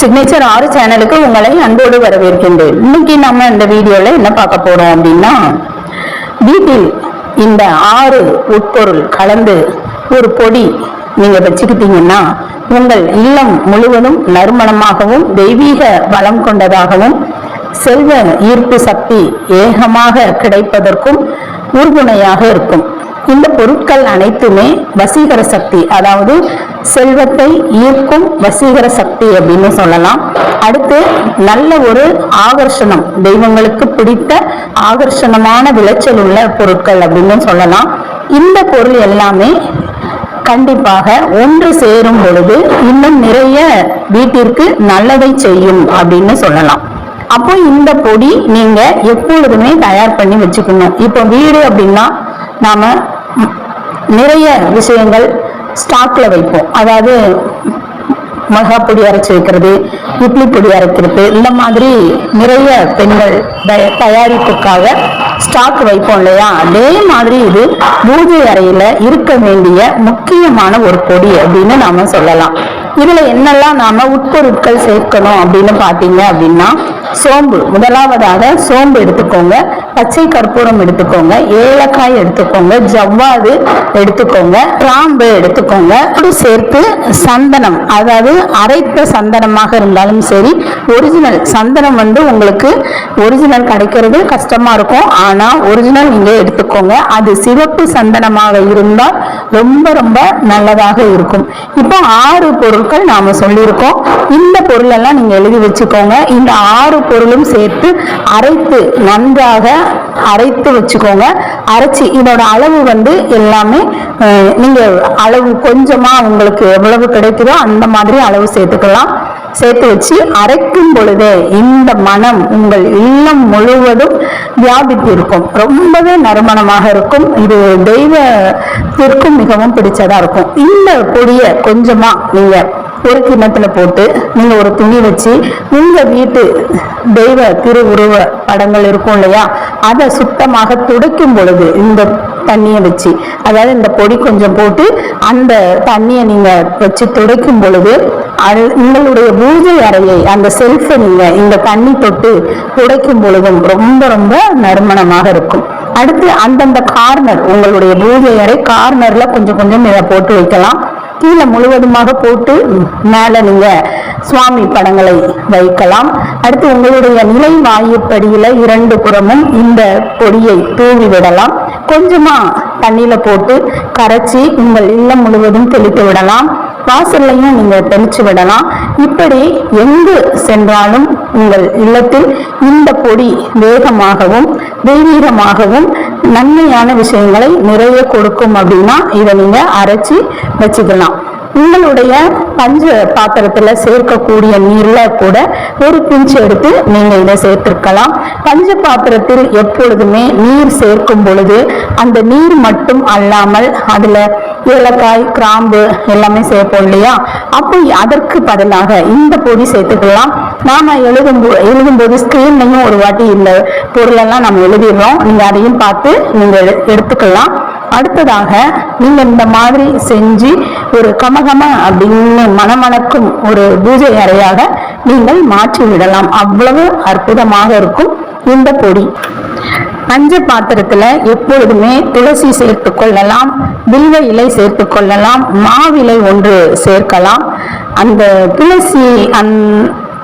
Signature ஆறு சேனலுக்கு உங்களை அன்போடு வரவேற்கின்றேன். இன்னைக்கு நம்ம இந்த வீடியோவில் என்ன பார்க்க போகிறோம் அப்படின்னா வீட்டில் இந்த ஆறு உட்பொருள் கலந்து ஒரு பொடி நீங்கள் வச்சுக்கிட்டீங்கன்னா உங்கள் இல்லம் முழுவதும் நறுமணமாகவும் தெய்வீக வளம் கொண்டதாகவும் செல்வ ஈர்ப்பு சக்தி ஏகமாக கிடைப்பதற்கும் உறுதுணையாக இருக்கும். இந்த பொருட்கள் அனைத்துமே வசீகர சக்தி அதாவது செல்வத்தை ஈர்க்கும் வசீகர சக்தி அப்படின்னு சொல்லலாம். அடுத்து நல்ல ஒரு ஆகர்ஷணம் தெய்வங்களுக்கு பிடித்த ஆகர்ஷணமான விளைச்சல் உள்ள பொருட்கள் அப்படின்னு சொல்லலாம். இந்த பொருள் எல்லாமே கண்டிப்பாக ஒன்று சேரும் பொழுது இன்னும் நிறைய வீட்டிற்கு நல்லதை செய்யும் அப்படின்னு சொல்லலாம். அப்போ இந்த பொடி நீங்க எப்பொழுதுமே தயார் பண்ணி வச்சுக்கணும். இப்போ வீடு அப்படின்னா நாம நிறைய விஷயங்கள் ஸ்டாக்ல வைப்போம். அதாவது மிளகா பொடி அரைச்சி வைக்கிறது இட்லி பொடி அரைக்கிறது இந்த மாதிரி நிறைய பெண்கள் தய- தயாரிப்புக்காக ஸ்டாக் வைப்போம் இல்லையா? அதே மாதிரி இது பூஜை அறையில இருக்க வேண்டிய முக்கியமான ஒரு பொடி அப்படின்னு நாம சொல்லலாம். இதுல என்னெல்லாம் நாம உட்பொருட்கள் சேர்க்கணும் அப்படின்னு பாத்தீங்க அப்படின்னா சோம்பு. முதலாவதாக சோம்பு எடுத்துக்கோங்க. பச்சை கற்பூரம் எடுத்துக்கோங்க ஏலக்காய் எடுத்துக்கோங்க ஜவ்வாது எடுத்துக்கோங்க கிராம்பு எடுத்துக்கோங்க அப்படி சேர்த்து சந்தனம். அதாவது அரைத்த சந்தனமாக இருந்தாலும் சரி ஒரிஜினல் சந்தனம் வந்து உங்களுக்கு ஒரிஜினல் கிடைக்கிறது கஷ்டமா இருக்கும். ஆனா ஒரிஜினல் நீங்க எடுத்துக்கோங்க. அது சிவப்பு சந்தனமாக இருந்தால் ரொம்ப ரொம்ப நல்லதாக இருக்கும். இப்போ ஆறு பொருட்கள் நாம சொல்லியிருக்கோம். இந்த பொருளெல்லாம் நீங்க எழுதி வச்சுக்கோங்க. இந்த ஆறு பொருளும் சேர்த்து அரைத்து நன்றாக அரைத்து வச்சுக்கோங்க. அரைச்சி இதோட அளவு வந்து எல்லாமே நீங்கள் நீங்க அளவு கொஞ்சமா உங்களுக்கு எவ்வளவு கிடைக்குதோ அந்த மாதிரி அளவு சேர்த்துக்கலாம். சேர்த்து வச்சு அரைக்கும் பொழுதே இந்த மனம் உங்கள் இல்லம் முழுவதும் வியாபித்து இருக்கும். ரொம்பவே நறுமணமாக இருக்கும். இது தெய்வத்திற்கும் மிகவும் பிடிச்சதா இருக்கும். இந்த பொடியை கொஞ்சமா நீங்க ஒரு கிண்ணத்துல போட்டு நீங்க ஒரு துணி வச்சு உங்க வீட்டு தெய்வ திருவுருவ படங்கள் இருக்கும் இல்லையா? அதை சுத்தமாக துடைக்கும் பொழுது இந்த தண்ணியை வச்சு அதாவது இந்த பொடி கொஞ்சம் போட்டு அந்த தண்ணியை நீங்க வச்சு துடைக்கும் பொழுது அது உங்களுடைய பூஜை அறையை அந்த செல்ஃபை நீங்க இந்த தண்ணி தொட்டு துடைக்கும் பொழுதும் ரொம்ப ரொம்ப நறுமணமாக இருக்கும். அடுத்து அந்தந்த கார்னர் உங்களுடைய பூஜை அறை கார்னர்ல கொஞ்சம் கொஞ்சம் இதை போட்டு வைக்கலாம். கீழே முழுவதுமாக போட்டு மேலே நீங்க சுவாமி படங்களை வைக்கலாம். அடுத்து உங்களுடைய நிலை வாயுப்படியில இரண்டு புறமும் இந்த பொடியை தூவி விடலாம். கொஞ்சமா தண்ணியில போட்டு கரைச்சி உங்கள் இல்லம் முழுவதும் தெளித்து விடலாம். வாசல்லையும் நீங்க தெளிச்சு விடலாம். இப்படி எங்கு சென்றாலும் உங்கள் இல்லத்தில் இந்த பொடி வேகமாகவும் தெய்வீகமாகவும் நன்மையான விஷயங்களை நிறைய கொடுக்கும் அப்படின்னா இதை நீங்க அரைச்சி வச்சுக்கலாம். உங்களுடைய பஞ்ச பாத்திரத்துல சேர்க்கக்கூடிய நீர்ல கூட ஒரு பிஞ்சு எடுத்து நீங்க இதை சேர்த்துருக்கலாம். பஞ்ச பாத்திரத்தில் எப்பொழுதுமே நீர் சேர்க்கும் பொழுது அந்த நீர் மட்டும் அல்லாமல் அதுல ஏலக்காய் கிராம்பு எல்லாமே சேர்ப்போம் இல்லையா? அப்போ அதற்கு பதிலாக இந்த பொடி சேர்த்துக்கலாம். நாம் எழுதும் போ- எழுதும்போது ஸ்க்ரீன்லையும் ஒரு வாட்டி இந்த பொருளெல்லாம் நம்ம எழுதிடுறோம். நீங்கள் அதையும் பார்த்து நீங்கள் எடு- எடுத்துக்கலாம். அடுத்ததாக நீங்கள் இந்த மாதிரி செஞ்சு ஒரு கமகம அப்படின்னு மனமணக்கும் ஒரு பூஜை அறையாக நீங்கள் மாற்றி விடலாம் அவ்வளவு அற்புதமாக இருக்கும் இந்த பொடி. பஞ்ச பாத்திரத்துல எப்பொழுதுமே துளசி சேர்த்து கொள்ளலாம் வில்வ இலை சேர்த்து கொள்ளலாம் மாவிலை ஒன்று சேர்க்கலாம். அந்த துளசி அந்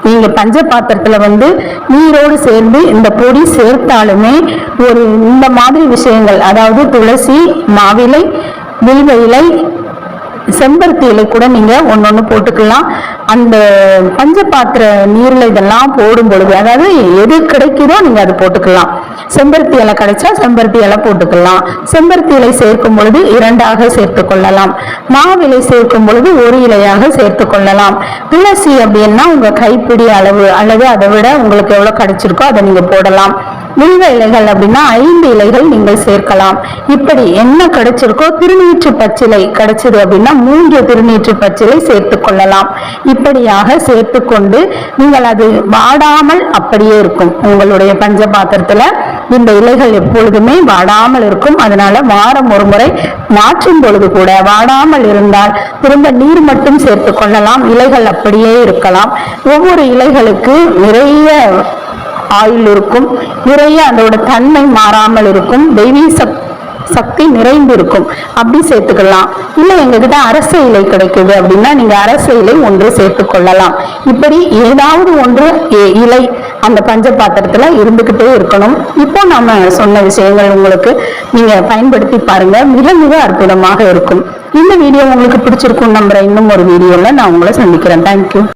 நீங்க பஞ்ச பாத்திரத்துல வந்து நீரோடு சேர்ந்து இந்த பொடி சேர்த்தாலுமே ஒரு இந்த மாதிரி விஷயங்கள் அதாவது துளசி மாவிலை வில்வ இலை செம்பருத்தி இலை கூட நீங்கள் ஒன்று ஒன்று போட்டுக்கலாம். அந்த பஞ்ச பாத்திர நீரில் இதெல்லாம் போடும் பொழுது அதாவது எது கிடைக்குதோ நீங்கள் அதை போட்டுக்கலாம். செம்பருத்தி இலை கிடைச்சா செம்பருத்தி இலை போட்டுக்கலாம். செம்பருத்தி இலை சேர்க்கும் பொழுது இரண்டாக சேர்த்து கொள்ளலாம். மாவிலை சேர்க்கும் பொழுது ஒரு இலையாக சேர்த்து கொள்ளலாம். துளசி அப்படின்னா உங்க கைப்பிடி அளவு அல்லது அதை விட உங்களுக்கு எவ்வளவு கிடைச்சிருக்கோ அதை நீங்க போடலாம். வில்வ இலைகள் அப்படின்னா ஐந்து இலைகள் நீங்கள் சேர்க்கலாம். இப்படி என்ன கிடைச்சிருக்கோ திருநீற்று பச்சிலை கிடைச்சது அப்படின்னா மூன்று திருநீற்று பச்சிலை சேர்த்து கொள்ளலாம். இப்படியாக சேர்த்து கொண்டு நீங்கள் அது வாடாமல் அப்படியே இருக்கும். உங்களுடைய பஞ்ச பாத்திரத்துல இந்த இலைகள் எப்பொழுதுமே வாடாமல் இருக்கும். அதனால வாரம் ஒரு முறை மாற்றும் பொழுது கூட வாடாமல் இருந்தால் திரும்ப நீர் மட்டும் சேர்த்து கொள்ளலாம். இலைகள் அப்படியே இருக்கலாம். ஒவ்வொரு இலைகளுக்கு நிறைய ஆயுள் இருக்கும் நிறைய அதோட தன்மை மாறாமல் இருக்கும் தெய்வீக சக்- சக்தி நிறைந்து இருக்கும் அப்படி சேர்த்துக்கலாம். இல்லை எங்ககிட்ட அரச இலை கிடைக்குது அப்படின்னா நீங்க அரச இலை ஒன்று சேர்த்து கொள்ளலாம். இப்படி ஏதாவது ஒன்று இலை அந்த பஞ்ச பாத்திரத்துல இருந்துகிட்டே இருக்கணும். இப்போ நாம சொன்ன விஷயங்கள் உங்களுக்கு நீங்க பயன்படுத்தி பாருங்க. மிக மிக அற்புதமாக இருக்கும். இந்த வீடியோ உங்களுக்கு பிடிச்சிருக்கும் நம்புற இன்னும் ஒரு வீடியோல நான் உங்களை சந்திக்கிறேன். தேங்க்யூ